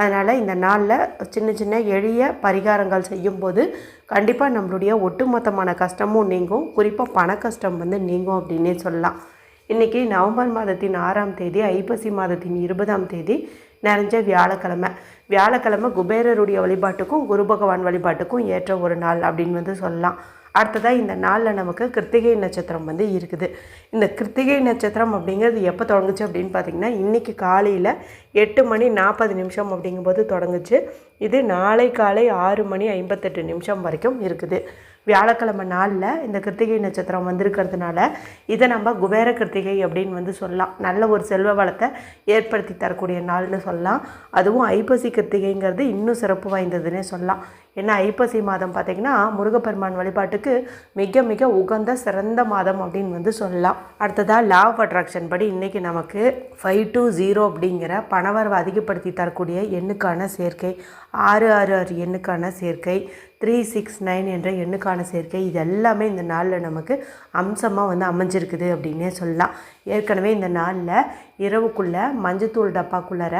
அதனால் இந்த நாளில் சின்ன சின்ன எளிய பரிகாரங்கள் செய்யும்போது கண்டிப்பாக நம்மளுடைய ஒட்டுமொத்தமான கஷ்டமும் நீங்கும். குறிப்பாக பண கஷ்டம் வந்து நீங்கும் அப்படின்னே சொல்லலாம். இன்றைக்கி நவம்பர் மாதத்தின் ஆறாம் தேதி ஐப்பசி மாதத்தின் இருபதாம் தேதி நிறைஞ்ச வியாழக்கிழமை. வியாழக்கிழமை குபேரருடைய வழிபாட்டுக்கும் குரு பகவான் வழிபாட்டுக்கும் ஏற்ற ஒரு நாள் அப்படின்னு வந்து சொல்லலாம். அடுத்ததாக இந்த நாளில் நமக்கு கிருத்திகை நட்சத்திரம் வந்து இருக்குது. இந்த கிருத்திகை நட்சத்திரம் அப்படிங்கிறது எப்போ தொடங்குச்சு அப்படின்னு பார்த்தீங்கன்னா இன்றைக்கி காலையில் எட்டு மணி நாற்பது நிமிஷம் அப்படிங்கும்போது தொடங்குச்சு. இது நாளை காலை ஆறு மணி ஐம்பத்தெட்டு நிமிஷம் வரைக்கும் இருக்குது. வியாழக்கிழமை நாளில் இந்த கிருத்திகை நட்சத்திரம் வந்திருக்கிறதுனால இதை நம்ம குபேர கிருத்திகை அப்படின்னு வந்து சொல்லலாம். நல்ல ஒரு செல்வ வளத்தை ஏற்படுத்தி தரக்கூடிய நாள்னு சொல்லலாம். அதுவும் ஐப்பசி கிருத்திகைங்கிறது இன்னும் சிறப்பு வாய்ந்ததுன்னே சொல்லலாம். ஏன்னா ஐப்பசி மாதம் பார்த்திங்கன்னா முருகப்பெருமான் வழிபாட்டுக்கு மிக மிக உகந்த சிறந்த மாதம் அப்படின்னு வந்து சொல்லலாம். அடுத்ததாக லா ஆஃப் அட்ராக்ஷன் படி இன்றைக்கி நமக்கு ஃபைவ் டூ ஜீரோ அப்படிங்கிற பணவரவை அதிகப்படுத்தி தரக்கூடிய எண்ணுக்கான சேர்க்கை ஆறு ஆறு ஆறு எண்ணுக்கான சேர்க்கை த்ரீ சிக்ஸ் நைன் என்ற எண்ணுக்கான சேர்க்கை. இது எல்லாமே இந்த நாளில் நமக்கு அம்சமாக வந்து அமைஞ்சிருக்குது அப்படின்னே சொல்லலாம். ஏற்கனவே இந்த நாளில் இரவுக்குள்ளே மஞ்சத்தூள் டப்பாக்குள்ளார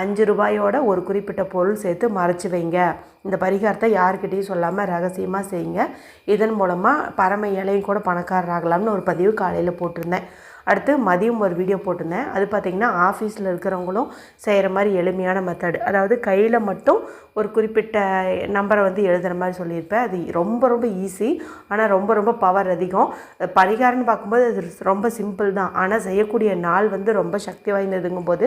அஞ்சு ரூபாயோட ஒரு குறிப்பிட்ட பொருள் சேர்த்து மறைச்சி வைங்க. இந்த பரிகாரத்தை யாருக்கிட்டேயும் சொல்லாமல் ரகசியமாக செய்யுங்க. இதன் மூலமாக பரம ஏழையும் கூட பணக்காரராகலாம்னு ஒரு பதிவு காலையில் போட்டிருந்தேன். அடுத்து மதியம் ஒரு வீடியோ போட்டிருந்தேன். அது பார்த்திங்கன்னா ஆஃபீஸில் இருக்கிறவங்களும் செய்கிற மாதிரி எளிமையான மெத்தடு அதாவது கையில் மட்டும் ஒரு குறிப்பிட்ட நம்பரை வந்து எழுதுகிற மாதிரி சொல்லியிருப்பேன். அது ரொம்ப ரொம்ப ஈஸி ஆனால் ரொம்ப ரொம்ப பவர் அதிகம். பரிகாரம்னு பார்க்கும்போது அது ரொம்ப சிம்பிள் தான். ஆனால் செய்யக்கூடிய நாள் வந்து ரொம்ப சக்தி வாய்ந்ததுங்கும் போது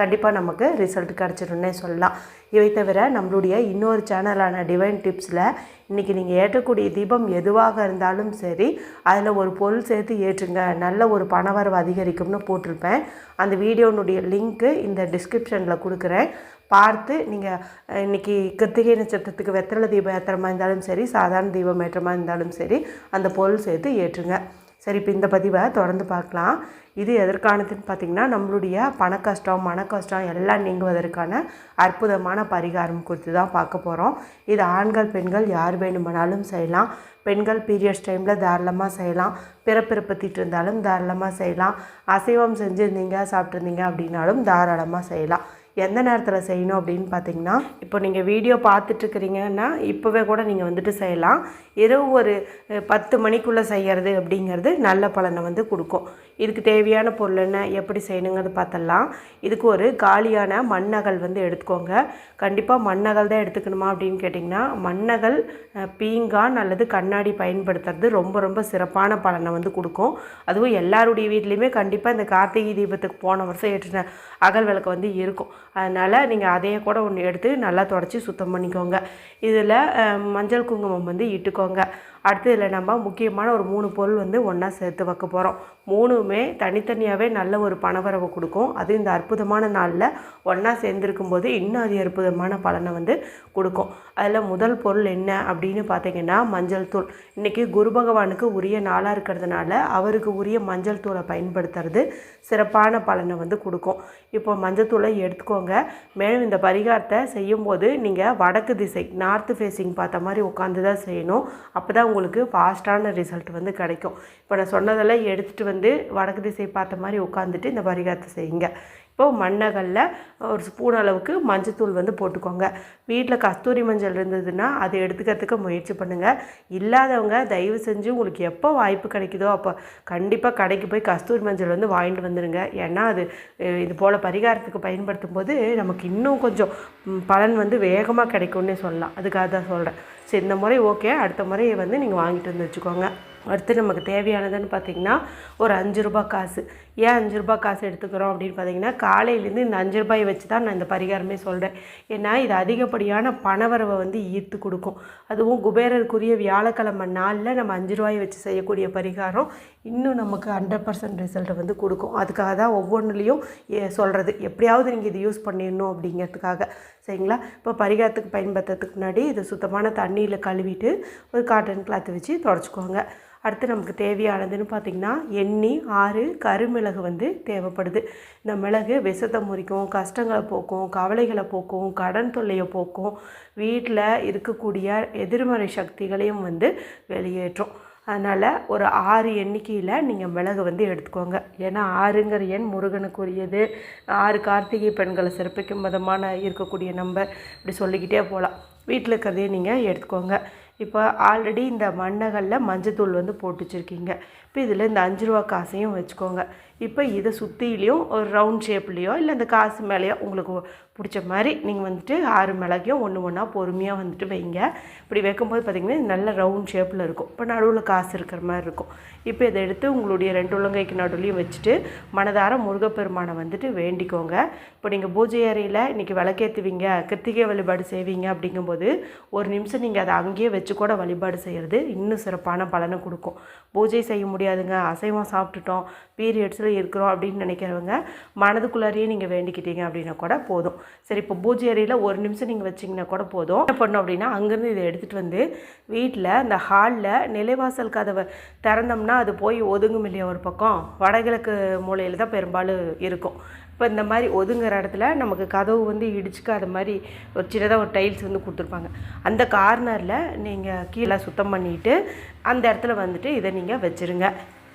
கண்டிப்பாக நமக்கு ரிசல்ட் கிடச்சிருன்னே சொல்லலாம். இவை தவிர நம்மளுடைய இன்னொரு சேனலான டிவைன் டிப்ஸில் இன்றைக்கி நீங்கள் ஏற்றக்கூடிய தீபம் எதுவாக இருந்தாலும் சரி அதில் ஒரு பொருள் சேர்த்து ஏற்றுங்க. நல்ல ஒரு பணவரவு அதிகரிக்கும்னு போட்டிருப்பேன். அந்த வீடியோனுடைய லிங்க்கு இந்த டிஸ்கிரிப்ஷனில் கொடுக்குறேன். பார்த்து நீங்கள் இன்றைக்கி கிருத்திகை நட்சத்திரத்துக்கு வெத்தலை தீபம் ஏற்றுறமா இருந்தாலும் சரி சாதாரண தீபம் ஏற்றமாக இருந்தாலும் சரி அந்த பொருள் சேர்த்து ஏற்றுங்க. சரி இப்போ இந்த பதிவை தொடர்ந்து பார்க்கலாம். இது எதற்கானதுன்னு பார்த்திங்கன்னா நம்மளுடைய பண கஷ்டம் மன கஷ்டம் எல்லாம் நீங்குவதற்கான அற்புதமான பரிகாரம் குறித்து தான் பார்க்க போகிறோம் இது ஆண்கள் பெண்கள் யார் வேணுமானாலும் செய்யலாம். பெண்கள் பீரியட்ஸ் டைமில் தாராளமாக செய்யலாம். பிறப்பிறப்பத்திட்டு இருந்தாலும் தாராளமாக செய்யலாம். அசைவம் செஞ்சுருந்தீங்க சாப்பிட்ருந்தீங்க அப்படின்னாலும் தாராளமாக செய்யலாம். எந்த நேரத்தில் செய்யணும் அப்படின்னு பார்த்தீங்கன்னா இப்போ நீங்கள் வீடியோ பார்த்துட்ருக்கிறீங்கன்னா இப்போவே கூட நீங்கள் வந்துட்டு செய்யலாம். இரவு ஒரு பத்து மணிக்குள்ளே செய்கிறது அப்படிங்கிறது நல்ல பலனை வந்து கொடுக்கும். இதுக்கு தேவையான பொருள் என்ன எப்படி செய்யணுங்கிறது பார்த்தலாம் இதுக்கு ஒரு காலியான மண்ணகல் வந்து எடுத்துக்கோங்க. கண்டிப்பாக மண்ணகல் தான் எடுத்துக்கணுமா அப்படின்னு கேட்டிங்கன்னா மண்ணகல் பீங்கான் அல்லது கண்ணாடி பயன்படுத்துறது ரொம்ப ரொம்ப சிறப்பான பலனை வந்து கொடுக்கும். அதுவும் எல்லாருடைய வீட்லேயுமே கண்டிப்பாக இந்த கார்த்திகை தீபத்துக்கு போன வருஷம் ஏற்றின அகல் விளக்கு வந்து இருக்கும். அதனால் நீங்கள் அதையே கூட ஒன்று எடுத்து நல்லா தொடச்சி சுத்தம் பண்ணிக்கோங்க. இதில் மஞ்சள் குங்குமம் வந்து இட்டுக்கோங்க. அடுத்து இதில் நம்ம முக்கியமான ஒரு மூணு பொருள் வந்து ஒன்றா சேர்த்து வைக்க போகிறோம் மூணுமே தனித்தனியாகவே நல்ல ஒரு பணவரவை கொடுக்கும். அது இந்த அற்புதமான நாளில் ஒன்றா சேர்ந்துருக்கும் போது இன்னும் அது அற்புதமான பலனை வந்து கொடுக்கும். அதில் முதல் பொருள் என்ன அப்படின்னு பார்த்தீங்கன்னா மஞ்சள் தூள். இன்றைக்கி குரு பகவானுக்கு உரிய நாளாக இருக்கிறதுனால அவருக்கு உரிய மஞ்சள் தூளை பயன்படுத்துறது சிறப்பான பலனை வந்து கொடுக்கும். இப்போ மஞ்சள் தூளை எடுத்துக்கோங்க. மேலும் இந்த பரிகாரத்தை செய்யும்போது நீங்கள் வடக்கு திசை நார்த்து ஃபேஸிங் பார்த்த மாதிரி உட்காந்து தான் செய்யணும். அப்போ தான் உங்களுக்கு ஃபாஸ்ட்டான ரிசல்ட் வந்து கிடைக்கும். இப்போ நான் சொன்னதெல்லாம் எடுத்துகிட்டு வந்து வடக்கு திசை பார்த்த மாதிரி உட்காந்துட்டு இந்த பரிகாரத்தை செய்யுங்க. இப்போது மண்ணகல்ல ஒரு ஸ்பூன் அளவுக்கு மஞ்சத்தூள் வந்து போட்டுக்கோங்க. வீட்டில் கஸ்தூரி மஞ்சள் இருந்ததுன்னா அதை எடுத்துக்கிறதுக்கு முயற்சி பண்ணுங்கள் இல்லாதவங்க தயவு செஞ்சு உங்களுக்கு எப்போ வாய்ப்பு கிடைக்குதோ அப்போ கண்டிப்பாக கடைக்கு போய் கஸ்தூரி மஞ்சள் வந்து வாங்கிட்டு வந்துடுங்க ஏன்னா அது இது போல் பரிகாரத்துக்கு பயன்படுத்தும் போது நமக்கு இன்னும் கொஞ்சம் பலன் வந்து வேகமாக கிடைக்கும்னே சொல்லலாம். அதுக்காக தான் சொல்கிறேன் சரி இந்த முறை ஓகே. அடுத்த முறை வந்து நீங்கள் வாங்கிட்டு வந்து வச்சுக்கோங்க. அடுத்து நமக்கு தேவையானதுன்னு பார்த்திங்கன்னா ஒரு அஞ்சு ரூபா காசு. ஏன் அஞ்சு ரூபாய் காசு எடுத்துக்கிறோம் அப்படின்னு பார்த்தீங்கன்னா காலையிலேருந்து இந்த அஞ்சு ரூபாயை வச்சு தான் நான் இந்த பரிகாரமே சொல்கிறேன் ஏன்னா இது அதிகப்படியான பணவரவை வந்து ஈர்த்து கொடுக்கும். அதுவும் குபேரருக்குரிய வியாழக்கிழமை நாளில் நம்ம அஞ்சு ரூபாயை வச்சு செய்யக்கூடிய பரிகாரம் இன்னும் நமக்கு ஹண்ட்ரட் பர்சன்ட் ரிசல்ட்டை வந்து கொடுக்கும். அதுக்காக தான் ஒவ்வொன்றுலேயும் சொல்கிறது எப்படியாவது நீங்கள் இது யூஸ் பண்ணிடணும் அப்படிங்கிறதுக்காக. சரிங்களா? இப்போ பரிகாரத்துக்கு பயன்படுத்துறதுக்கு முன்னாடி இதை சுத்தமான தண்ணியில் கழுவிட்டு ஒரு காட்டன் கிளாத் வச்சு தொடச்சிக்கோங்க. அடுத்து நமக்கு தேவையானதுன்னு பார்த்திங்கன்னா எண்ணி ஆறு கருமிளகு வந்து தேவைப்படுது. இந்த மிளகு விஷத்தை முறிக்கும் கஷ்டங்களை போக்கும் கவலைகளை போக்கும் கடன் தொல்லையை போக்கும் வீட்டில் இருக்கக்கூடிய எதிர்மறை சக்திகளையும் வந்து வெளியேற்றும். அதனால் ஒரு ஆறு எண்ணிக்கையில் நீங்கள் மிளகு வந்து எடுத்துக்கோங்க. ஏன்னா ஆறுங்கிற எண் முருகனுக்குரியது. ஆறு கார்த்திகை பெண்களை சிறப்பிக்கும் விதமான இருக்கக்கூடிய நம்பர். இப்படி சொல்லிக்கிட்டே போகலாம். வீட்டில் இருக்கிறதையே நீங்கள் எடுத்துக்கோங்க. இப்போ ஆல்ரெடி இந்த மண்ணகளில் மஞ்சத்தூள் வந்து போட்டு வச்சுருக்கீங்க இப்போ இதில் இந்த அஞ்சு ரூபா காசையும் வச்சுக்கோங்க. இப்போ இதை சுற்றிலையும் ஒரு ரவுண்ட் ஷேப்லேயோ இல்லை இந்த காசு மேலேயோ உங்களுக்கு பிடிச்ச மாதிரி நீங்கள் வந்துட்டு ஆறு மிளகையும் ஒன்று ஒன்றா பொறுமையாக வந்துட்டு வைங்க. இப்படி வைக்கும்போது பார்த்திங்கன்னா நல்ல ரவுண்ட் ஷேப்பில் இருக்கும். இப்போ நடுவில் காசு இருக்கிற மாதிரி இருக்கும். இப்போ இதை எடுத்து உங்களுடைய ரெண்டு உள்ளங்கைக்கு நடுவுலையும் வச்சுட்டு மனதார முருகப்பெருமானை வந்துட்டு வேண்டிக்கோங்க. இப்போ நீங்கள் பூஜை அறையில் இன்றைக்கி விளக்கேற்றுவீங்க கிருத்திகை வழிபாடு செய்வீங்க அப்படிங்கும்போது ஒரு நிமிஷம் நீங்கள் அதை அங்கேயே வச்சு கூட வழிபாடு செய்கிறது இன்னும் சிறப்பான பலனை கொடுக்கும். பூஜை செய்ய முடியாதுங்க. அசைவம் சாப்பிட்டுட்டோம். பீரியட்ஸில் இருக்கிறோம் அப்படின்னு நினைக்கிறவங்க மனதுக்குள்ளாரையே நீங்கள் வேண்டிக்கிட்டீங்க அப்படின்னா கூட போதும். சரி இப்போ பூஜை அறையில் ஒரு நிமிஷம் நீங்கள் வச்சிங்கன்னா கூட போதும். என்ன பண்ணோம் அப்படின்னா அங்கேருந்து இதை எடுத்துகிட்டு வந்து வீட்டில் இந்த ஹாலில் நிலைவாசல் கதவை திறந்தோம்னா அது போய் ஒதுங்கும் இல்லையா ஒரு பக்கம்? வடகிழக்கு மூலையில் தான் பெரும்பாலும் இருக்கும். இப்போ இந்த மாதிரி ஒதுங்குற இடத்துல நமக்கு கதவு வந்து இடிச்சுக்காத மாதிரி ஒரு சின்னதாக ஒரு டைல்ஸ் வந்து கொடுத்துருப்பாங்க. அந்த கார்னரில் நீங்கள் கீழே சுத்தம் பண்ணிவிட்டு அந்த இடத்துல வந்துட்டு இதை நீங்கள் வச்சுருங்க.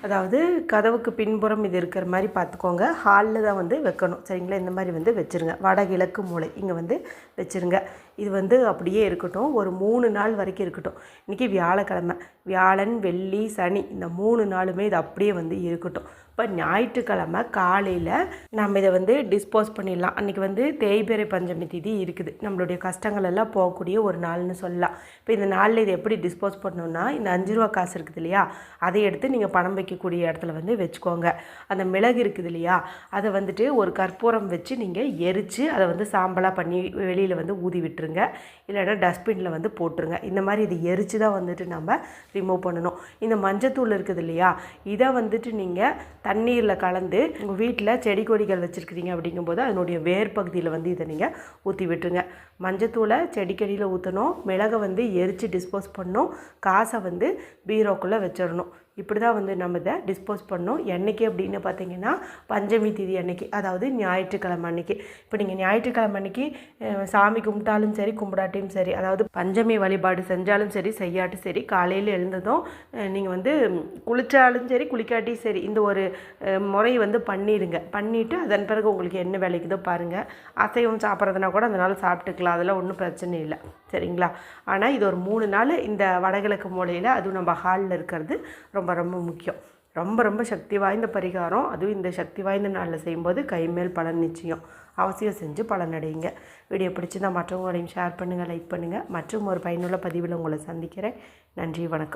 அதாவது கதவுக்கு பின்புறம் இது இருக்கிற மாதிரி பார்த்துக்கோங்க ஹாலில் தான் வந்து வைக்கணும். சரிங்களா? இந்த மாதிரி வந்து வச்சுருங்க. வடகிழக்கு மூலை இங்கே வந்து வச்சுருங்க. இது வந்து அப்படியே இருக்கட்டும். ஒரு மூணு நாள் வரைக்கும் இருக்கட்டும். இன்றைக்கி வியாழக்கிழமை. வியாழன் வெள்ளி சனி இந்த மூணு நாளுமே இது அப்படியே வந்து இருக்கட்டும். இப்போ ஞாயிற்றுக்கிழமை காலையில் நம்ம இதை வந்து டிஸ்போஸ் பண்ணிடலாம். அன்றைக்கி வந்து தேய்பிறை பஞ்சமி திதி இருக்குது. நம்மளுடைய கஷ்டங்கள் எல்லாம் போகக்கூடிய ஒரு நாள்னு சொல்லலாம். இப்போ இந்த நாளில் இதை எப்படி டிஸ்போஸ் பண்ணணும்னா இந்த அஞ்சு ரூபா காசு இருக்குது இல்லையா? அதை எடுத்து நீங்கள் பணம் வைக்கக்கூடிய இடத்துல வந்து வச்சுக்கோங்க. அந்த மிளகு இருக்குது இல்லையா? அதை வந்துட்டு ஒரு கற்பூரம் வச்சு நீங்கள் எரித்து அதை வந்து சாம்பலாக பண்ணி வெளியில் வந்து ஊதி விட்டுருங்க இல்லைன்னா டஸ்ட்பினில் வந்து போட்டுருங்க. இந்த மாதிரி இது எரித்து தான் வந்துட்டு நம்ம ரிமூவ் பண்ணணும். இந்த மஞ்சத்தூள் இருக்குது இல்லையா? இதை வந்துட்டு நீங்கள் தண்ணீரில் கலந்து உங்கள் வீட்டில் செடி கொடிகள் வச்சுருக்கிறீங்க அப்படிங்கும்போது அதனுடைய வேர் பகுதியில் வந்து இதை நீங்கள் ஊற்றி விட்டுருங்க. மஞ்சத்தூளை செடிக்கடியில் ஊற்றணும் மிளகை வந்து எரித்து டிஸ்போஸ் பண்ணணும். காசை வந்து பீரோக்குள்ளே வச்சிடணும். இப்படி தான் வந்து நம்ம இதை டிஸ்போஸ் பண்ணோம் என்றைக்கு அப்படின்னு பார்த்தீங்கன்னா பஞ்சமி திதி அன்னைக்கு அதாவது ஞாயிற்றுக்கிழமை அன்னைக்கு. இப்போ நீங்கள் ஞாயிற்றுக்கிழமை அன்னைக்கு சாமி கும்பிட்டாலும் சரி கும்பிடாட்டியும் சரி அதாவது பஞ்சமி வழிபாடு செஞ்சாலும் சரி செய்யாட்டும் சரி காலையில் எழுந்ததும் நீங்கள் வந்து குளித்தாலும் சரி குளிக்காட்டியும் சரி இந்த ஒரு முறையை வந்து பண்ணிடுங்க. பண்ணிவிட்டு அதன் பிறகு உங்களுக்கு என்ன வேலைக்குதோ பாருங்கள் அசைவம் சாப்பிட்றதுனா கூட அதனால் சாப்பிட்டுக்கலாம். அதெல்லாம் ஒன்றும் பிரச்சனை இல்லை. சரிங்களா? ஆனால் இது ஒரு மூணு நாள் இந்த வடகிழக்கு மூலையில் அதுவும் நம்ம ஹாலில் இருக்கிறது ரொம்ப ரொம்ப முக்கியம். ரொம்ப ரொம்ப சக்தி வாய்ந்த பரிகாரம். அதுவும் இந்த சக்தி வாய்ந்த நாளில் செய்யும்போது கைமேல் பலன் நிச்சயம். அவசியம் செஞ்சு பலனடையுங்க வீடியோ பிடிச்சிருந்தால் மற்றவங்களையும் ஷேர் பண்ணுங்கள் லைக் பண்ணுங்கள் மற்றும் ஒரு பயனுள்ள பதிவில் உங்களை சந்திக்கிறேன். நன்றி வணக்கம்.